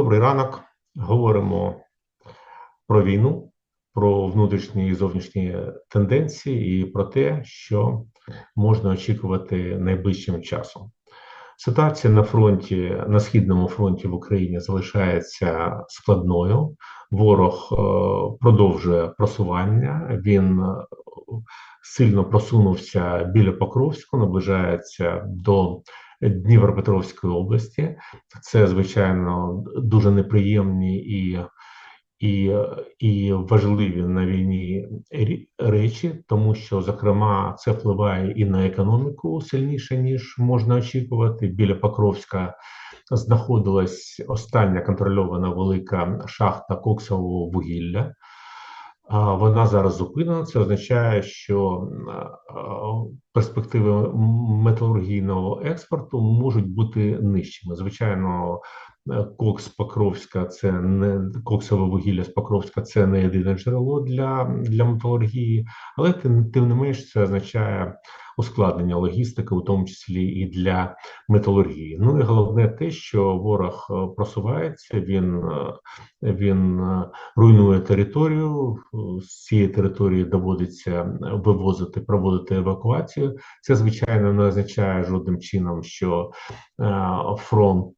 Добрий ранок. Говоримо про війну, про внутрішні і зовнішні тенденції і про те, що можна очікувати найближчим часом. Ситуація на фронті, на східному фронті в Україні залишається складною. Ворог е, продовжує просування. Він е, сильно просунувся біля Покровського, наближається до Дніпропетровської області. Це звичайно дуже неприємні і і і важливі на війні речі, тому що зокрема це впливає і на економіку сильніше ніж можна очікувати. Біля Покровська знаходилась остання контрольована велика шахта коксового вугілля. Вона зараз зупинена. Це означає, що перспективи металургійного експорту можуть бути нижчими. Звичайно, Е, кокс Покровська, це не коксове вугілля з Покровська, це не єдине джерело для для металургії, але тим, тим не менш це означає ускладнення логістики, у тому числі і для металургії. Ну і головне те, що ворог е, просувається, він е, він руйнує територію. З цієї території доводиться вивозити, проводити евакуацію. Це звичайно не означає жодним чином, що фронт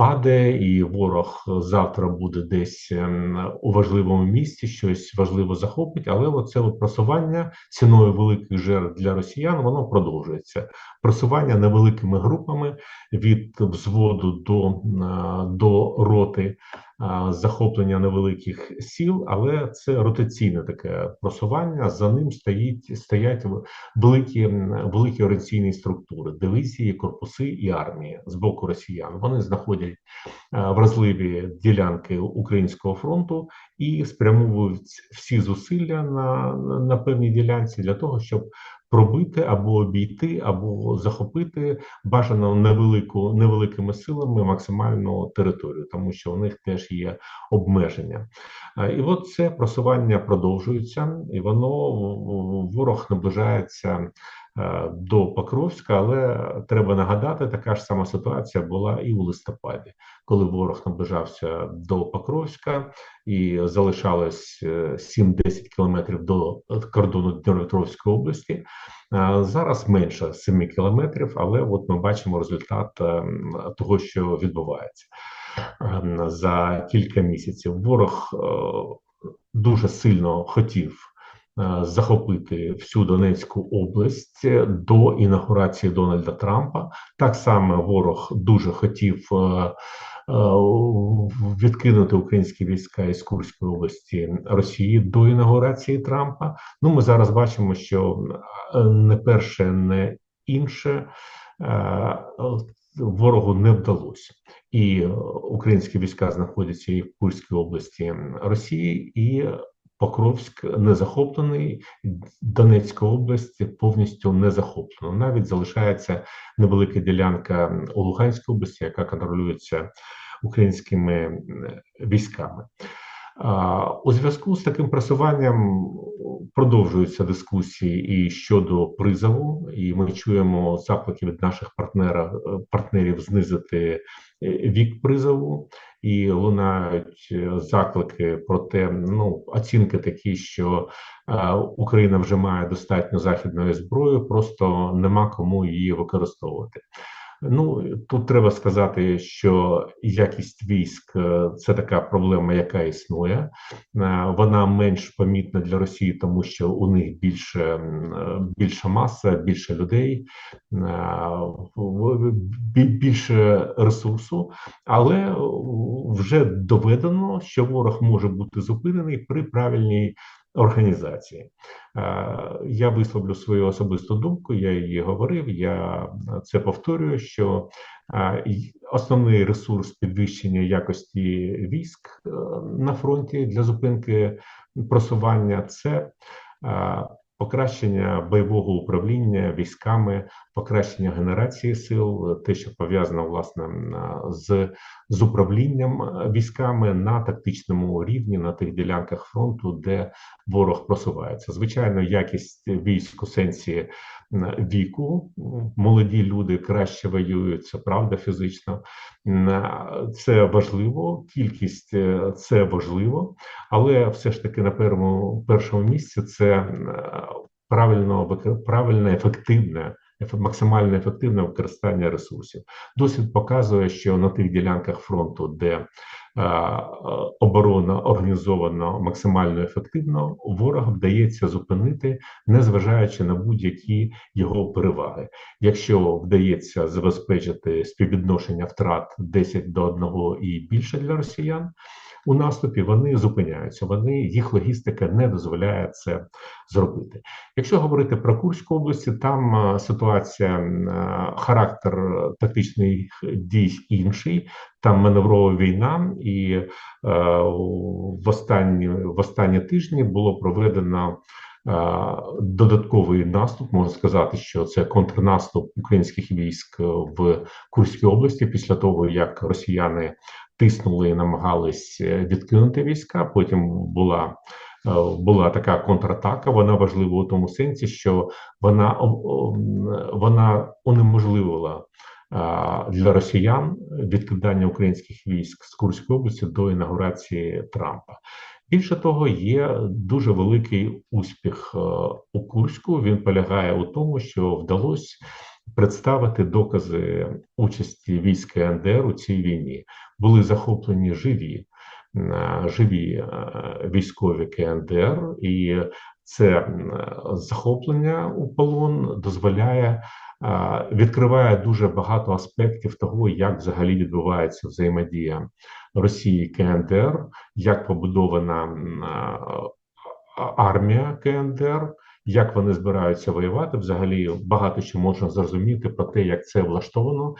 падає, і ворог завтра буде десь ем, у важливому місці, щось важливо захопить. Але от просування ціною великих жертв для росіян воно продовжується. Просування невеликими групами від взводу до, е, до роти захоплення невеликих сіл, але це ротаційне таке просування. За ним стоїть стоять великі великі орієнтаційні структури, дивізії, корпуси і армії з боку росіян. Вони знаходять вразливі ділянки українського фронту і спрямовують всі зусилля на, на певній ділянці для того, щоб пробити або обійти, або захопити бажано невелику невеликими силами максимальну територію, тому що у них теж є обмеження. І от це просування продовжується, і воно ворог наближається. Е, до Покровська, але треба нагадати, така ж сама ситуація була і у листопаді, коли ворог наближався до Покровська і залишалось 7-10 е, кілометрів до кордону Дніпропетровської області. Е, зараз менше 7 кілометрів, але от ми бачимо результат того, що відбувається за кілька місяців. Ворог дуже сильно хотів. Е, захопити всю Донецьку область до інаугурації Дональда Трампа. Так само ворог дуже хотів е, е, відкинути українські війська із Курської області Росії до інаугурації Трампа. Ну ми зараз бачимо, що не перше, не інше. Ворогу не вдалося, і українські війська знаходяться і в Курській області Росії, і Покровськ не захоплений, Донецька область повністю не захоплена. Навіть залишається невелика ділянка у Луганській області, яка контролюється українськими військами. У зв'язку з таким просуванням продовжуються дискусії і щодо призову, і ми чуємо заклики від наших партнерів, партнерів знизити вік призову і лунають е, заклики про те, ну оцінки такі, що е, Україна вже має достатньо західної зброї, просто нема кому її використовувати. Ну тут треба сказати, що якість військ е, це така проблема, яка існує. Е, вона менш помітна для Росії, тому що у них більше більша маса, більше людей, е, більше ресурсу, але вже доведено, що ворог може бути зупинений при правильній організації. Я висловлю свою особисту думку, я її говорив. Я це повторюю, що основний ресурс підвищення якості військ е, на фронті для зупинки просування це покращення бойового управління військами, покращення генерації сил, те, що пов'язано власне з з управлінням військами на тактичному рівні на тих ділянках фронту, де ворог просувається. Звичайно, якість військ у сенсі віку. Молоді люди краще воюють, це правда фізично. Це важливо, кількість це важливо, але все ж таки на першому першому місці це правильно правильне, ефективне максимально ефективне використання ресурсів. Досвід показує, що на тих ділянках фронту, де е, оборона організована максимально ефективно, ворога вдається зупинити, незважаючи на будь-які його переваги. Якщо вдається забезпечити співвідношення втрат 10 до 1 і більше для росіян у наступі, вони зупиняються. Вони їх логістика не дозволяє це зробити. Якщо говорити про Курську області, там е, ситуація, е, характер тактичних дій інший. Там маневрова війна, і е, в останні в останні тижні було проведено е, додатковий наступ. Можна сказати, що це контрнаступ українських військ в Курській області після того, як росіяни тиснули і намагались е, відкинути війська. Потім була е, була така контратака. Вона важлива у тому сенсі, що вона вона унеможливила для росіян відкидання українських військ з Курської області до інаугурації Трампа. Більше того, є дуже великий успіх е, у Курську. Він полягає у тому, що вдалося представити докази участі військ КНДР у цій війні. Були захоплені живі е, живі е, військові КНДР, і це захоплення у полон дозволяє. Е, відкриває дуже багато аспектів того, як взагалі відбувається взаємодія Росії КНДР, як побудована армія КНДР, як вони збираються воювати. Взагалі багато що можна зрозуміти про те, як це влаштовано.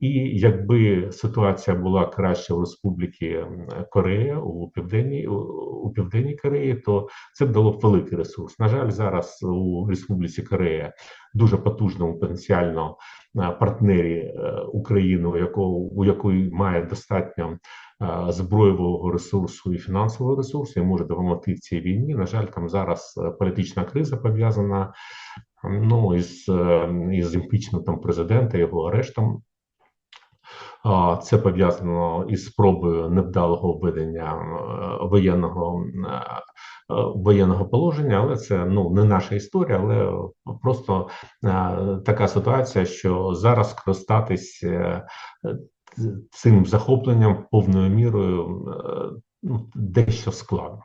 І якби ситуація була краща в Республіки Корея у південній у південній Кореї, то це б дало б великий ресурс. На жаль, зараз у Республіці Корея дуже потужному потенціально партнері е, України, у якого у якої має достатньо збройового ресурсу і фінансового ресурсу і може допомогти в цій війні. На жаль, там зараз е, політична криза пов'язана ну із е, із імпічментом президента, його арештом. Це пов'язано із спробою невдалого введення е, воєнного воєнного положення, але це ну не наша історія, але просто така ситуація, що зараз скористатись цим захопленням повною мірою е, ну, дещо складно.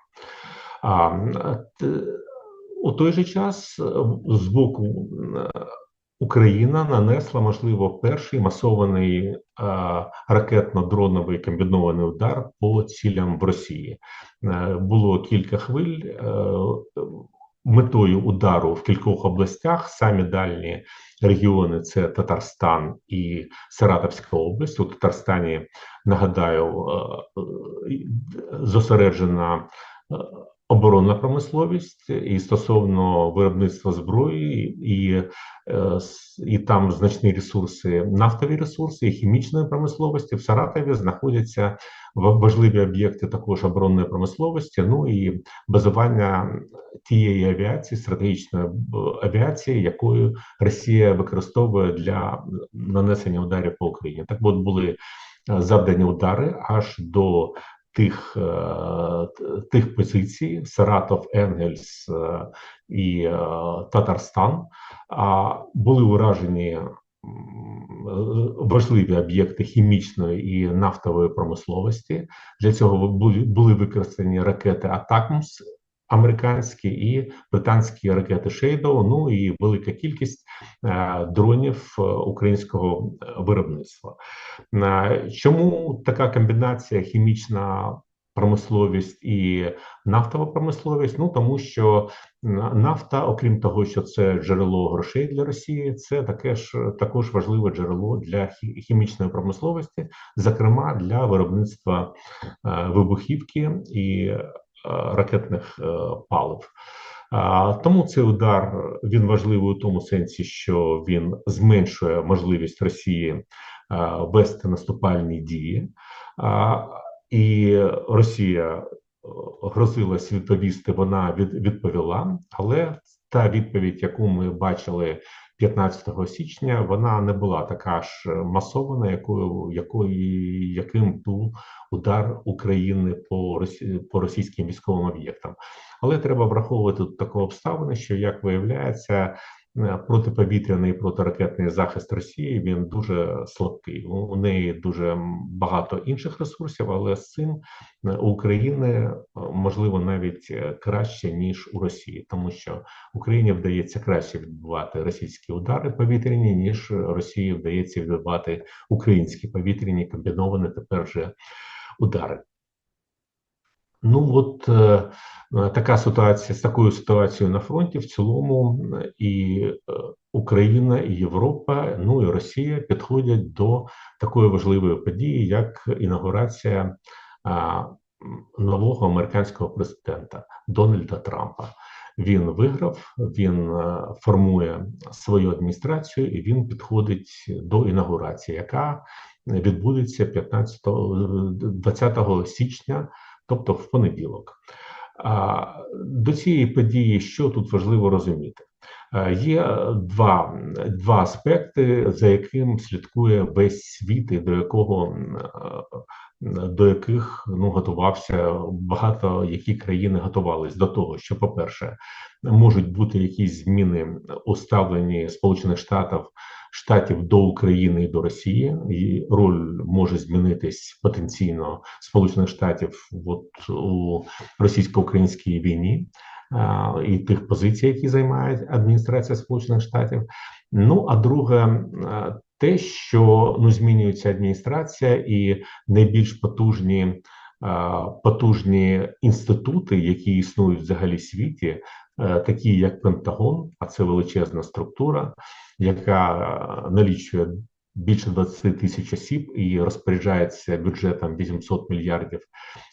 А у той же час е, з боку е, Україна нанесла, можливо, перший масований ракетно-дроновий комбінований удар по цілям в Росії. Було кілька хвиль метою удару в кількох областях. Самі дальні регіони це Татарстан і Саратовська область. У Татарстані нагадаю е, е, зосереджена е, оборонна промисловість і стосовно виробництва зброї, і і там значні ресурси, нафтові ресурси і хімічної промисловості в Саратові знаходяться важливі об'єкти також оборонної промисловості. Ну і базування тієї авіації, стратегічної авіації, якою Росія використовує для нанесення ударів по Україні. Так от були завдані удари аж до тих е, тих позицій Саратов, Енгельс е, і е, Татарстан, були уражені важливі об'єкти хімічної і нафтової промисловості. Для цього були використані ракети Атакмс. Американські і британські ракети Шейдоу, ну і велика кількість е, дронів українського виробництва. Е, чому така комбінація хімічна промисловість і нафтова промисловість. Ну тому що нафта, окрім того, що це джерело грошей для Росії, це таке ж також важливе джерело для хімічної промисловості, зокрема для виробництва е, вибухівки і е, ракетних е, палив. Тому цей удар він важливий у тому сенсі, що він зменшує можливість Росії вести наступальні дії і Росія е, грозилась відповісти, вона відповіла. Але та відповідь, яку ми бачили 15 січня вона не була така ж масована, якою якою яким був удар України по по російським військовим об'єктам. Але треба враховувати таку обставину, що як виявляється. Е, протиповітряний протиракетний захист Росії він дуже слабкий. У неї дуже багато інших ресурсів, але з цим е, України е, можливо навіть краще ніж у Росії, тому що Україні вдається краще відбувати російські удари повітряні, ніж Росії вдається відбувати українські повітряні комбіновані тепер вже удари. Ну от е, така ситуація з такою ситуацією на фронті в цілому і е, Україна, і Європа, ну і Росія підходять до такої важливої події, як інаугурація е, нового американського президента Дональда Трампа. Він виграв, він е, формує свою адміністрацію і він підходить до інаугурації, яка відбудеться 15 20 січня тобто в понеділок. До цієї події, що тут важливо розуміти, є два два аспекти, за яким слідкує весь світ, і до якого до яких ну готувався багато які країни готувались до того, що, по-перше, можуть бути якісь зміни у ставленні Сполучених Штатів штатів до України і до Росії, і роль може змінитись потенційно Сполучених Штатів от у російсько-українській війні і тих позицій, які займає адміністрація Сполучених Штатів. Ну а друге, те, що ну змінюється адміністрація, і найбільш потужні. Потужні інститути, які існують взагалі в світі, такі як Пентагон, а це величезна структура, яка е, налічує більше 20 тисяч осіб і розпоряджається бюджетом 800 мільярдів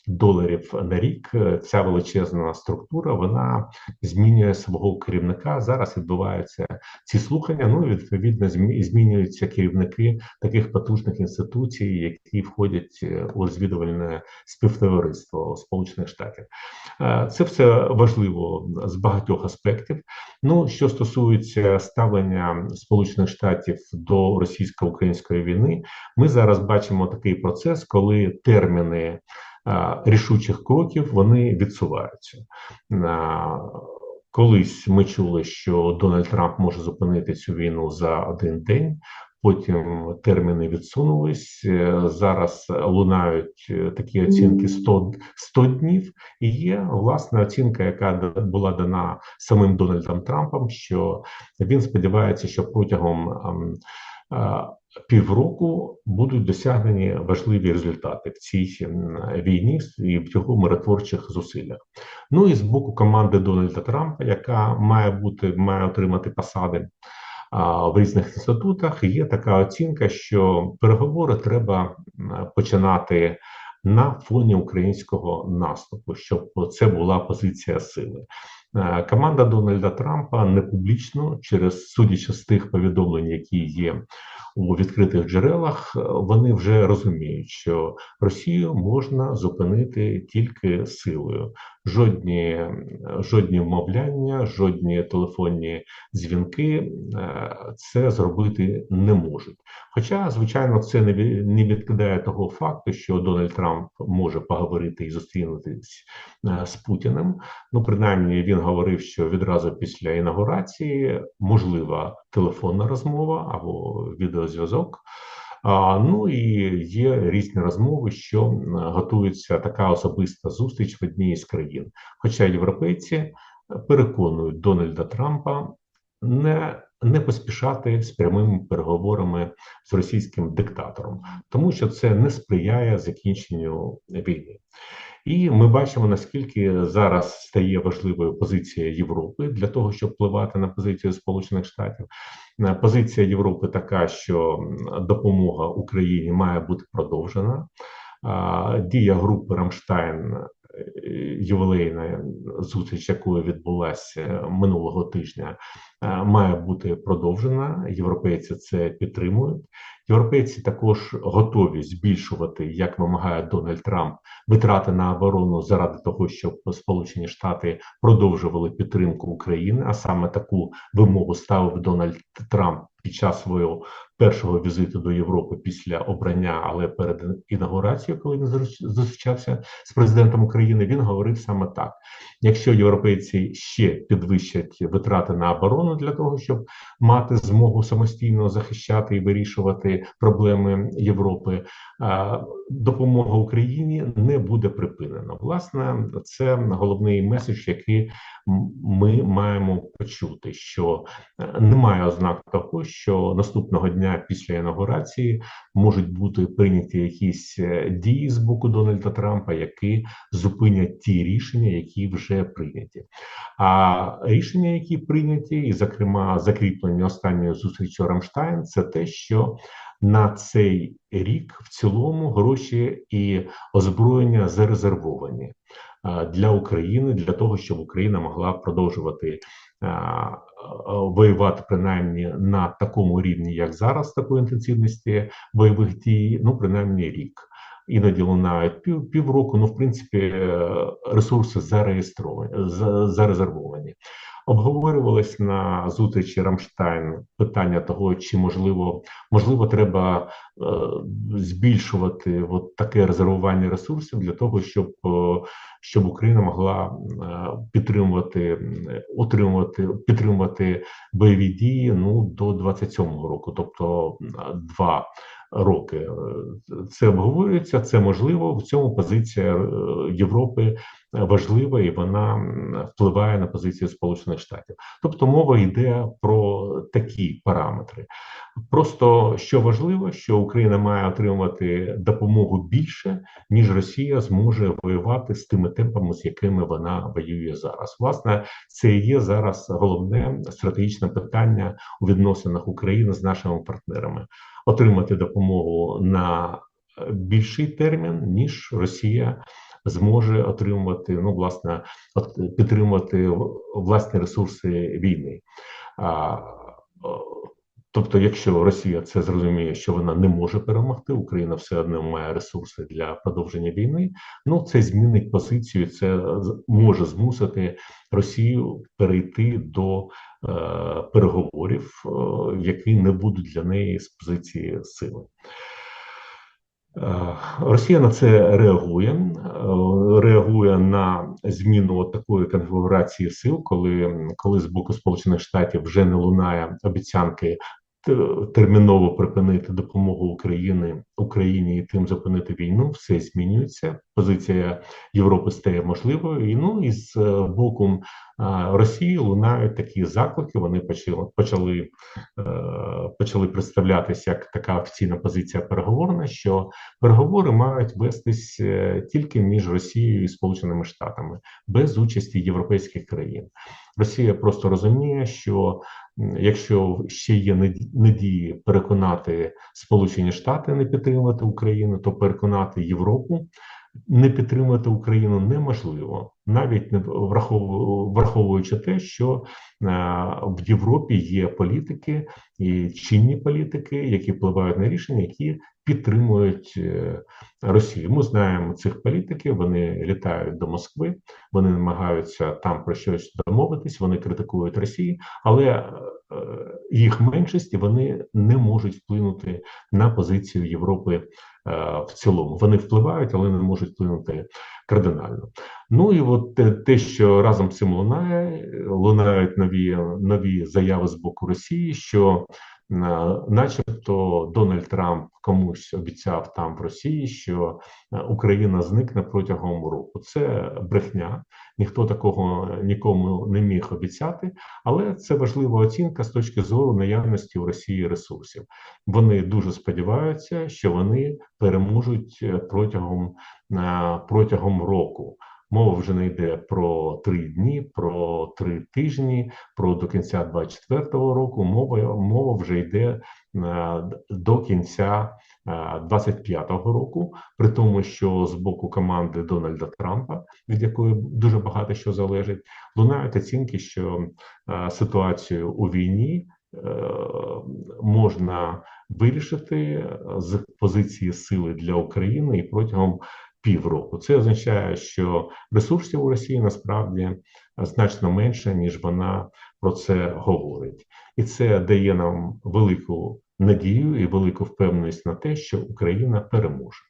доларів на рік. Ця величезна структура вона змінює свого керівника. Зараз відбуваються ці слухання. Ну відповідно змінюються керівники таких потужних інституцій, які входять у звідувальне співтовариство Сполучених Штатів. Е, це все важливо з багатьох аспектів. Ну що стосується ставлення Сполучених Штатів до російсько-української війни, ми зараз бачимо такий процес, коли терміни рішучих кроків вони відсуваються. Колись ми чули, що Дональд Трамп може зупинити цю війну за один день. Потім терміни відсунулись. Е, зараз лунають е, такі оцінки 100 100 днів. І є власна оцінка, яка була дана самим Дональдом Трампом. Що він сподівається, що протягом ем, півроку будуть досягнені важливі результати в цій війні і в його миротворчих зусиллях. Ну і з боку команди Дональда Трампа, яка має бути має отримати посади в різних інститутах, є така оцінка, що переговори треба починати. На фоні українського наступу, щоб це була позиція сили. Команда Дональда Трампа не публічно, через судячи з тих повідомлень, які є у відкритих джерелах, вони вже розуміють, що Росію можна зупинити тільки силою. Жодні жодні вмовляння, жодні телефонні дзвінки е, це зробити не можуть. Хоча, звичайно, це не відкидає того факту, що Дональд Трамп може поговорити і зустрінутися е, з Путіним. Ну, принаймні, він говорив, що відразу після інаугурації можлива телефонна розмова або відеозв'язок. Ну і є різні розмови, що готується така особиста зустріч в одній з країн. Хоча європейці переконують Дональда Трампа не не поспішати з прямими переговорами з російським диктатором, тому що це не сприяє закінченню війни. І ми бачимо наскільки зараз стає важливою позиція Європи для того, щоб впливати на позицію Сполучених Штатів. Е, позиція Європи така, що допомога Україні має бути продовжена. Дія групи Рамштайн ювілейна зустріч, якою відбулася минулого тижня, має бути продовжена. Європейці це підтримують. Європейці також готові збільшувати, як вимагає Дональд Трамп, витрати на оборону заради того, щоб Сполучені Штати продовжували підтримку України. А саме таку вимогу ставив Дональд Трамп під час свого першого візиту до Європи після обрання, але перед інаугурацією, коли він зустрічався з президентом України, він говорив саме так: якщо європейці ще підвищать витрати на оборону для того, щоб мати змогу самостійно захищати і вирішувати проблеми Європи, допомога Україні не буде припинена. Власне, це головний меседж, який ми маємо почути, що е, немає ознак того, що наступного дня після інаугурації можуть бути прийняті якісь е, дії з боку Дональда Трампа, які зупинять ті рішення, які вже прийняті. А рішення, які прийняті, і зокрема закріплені останньою зустрічю Рамштайн, це те, що на цей рік в цілому гроші і озброєння зарезервовані для України для того, щоб Україна могла продовжувати воювати принаймні на такому рівні, як зараз, такої інтенсивності бойових дій, ну принаймні рік. Іноді лунають пів півроку. Ну, в принципі, е, ресурси зареєстровані зарезервовані. Обговорювалось на зустрічі Рамштайн питання того, чи можливо можливо треба е, збільшувати от таке резервування ресурсів для того, щоб е, щоб Україна могла е, підтримувати утримувати підтримувати бойові дії ну до 27-го року, тобто два роки. Це обговорюється, це можливо. В цьому позиція е, Європи важлива і вона впливає на позицію Сполучених Штатів. Тобто мова йде про такі параметри. Просто що важливо, що Україна має отримувати допомогу більше, ніж Росія зможе воювати з тими темпами, з якими вона воює зараз. Власне, це є зараз головне стратегічне питання у відносинах України з нашими партнерами отримати допомогу на більший термін, ніж Росія зможе отримувати, ну власне, підтримувати власні ресурси війни. Тобто, якщо Росія це зрозуміє, що вона не може перемогти, Україна все одно має ресурси для продовження війни. Ну це змінить позицію, це може змусити Росію перейти до е, переговорів, е, які не будуть для неї з позиції сили. Е, Росія на це реагує, е, реагує на зміну такої конфігурації сил, коли коли з боку Сполучених Штатів вже не лунає обіцянки терміново припинити допомогу України Україні і тим зупинити війну, все змінюється. Позиція Європи стає можливою. І ну і з е, боку Росії лунають такі заклики. Вони почали почали е, почали представлятися як така офіційна позиція переговорна, що переговори мають вестись е, тільки між Росією і Сполученими Штатами без участі європейських країн. Росія просто розуміє, що якщо ще є надії переконати Сполучені Штати не підтримувати Україну, то переконати Європу не підтримати Україну неможливо, навіть не враховуючи те, що в Європі є політики і чинні політики, які впливають на рішення, які підтримують е, Росію. Ми знаємо цих політиків. Вони літають до Москви, вони намагаються там про щось домовитись. Вони критикують Росію, але е, їх меншість вони не можуть вплинути на позицію Європи е, в цілому. Вони впливають, але не можуть вплинути кардинально. Ну і от те, що разом з цим лунає, лунають нові нові заяви з боку Росії, що начебто Дональд Трамп комусь обіцяв там в Росії, що е, Україна зникне протягом року. Це брехня, ніхто такого нікому не міг обіцяти, але це важлива оцінка з точки зору наявності у Росії ресурсів. Вони дуже сподіваються, що вони переможуть е, протягом, е, протягом року. Мова вже не йде про три дні, про три тижні, про до кінця 2024 року. Мова мова вже йде е, до кінця 25-го року, при тому, що з боку команди Дональда Трампа, від якої дуже багато що залежить, лунають оцінки, що е, ситуацію у війні е, можна вирішити з позиції сили для України і протягом півроку. Це означає, що ресурсів у Росії насправді значно менше, ніж вона про це говорить, і це дає нам велику надію і велику впевненість на те, що Україна переможе.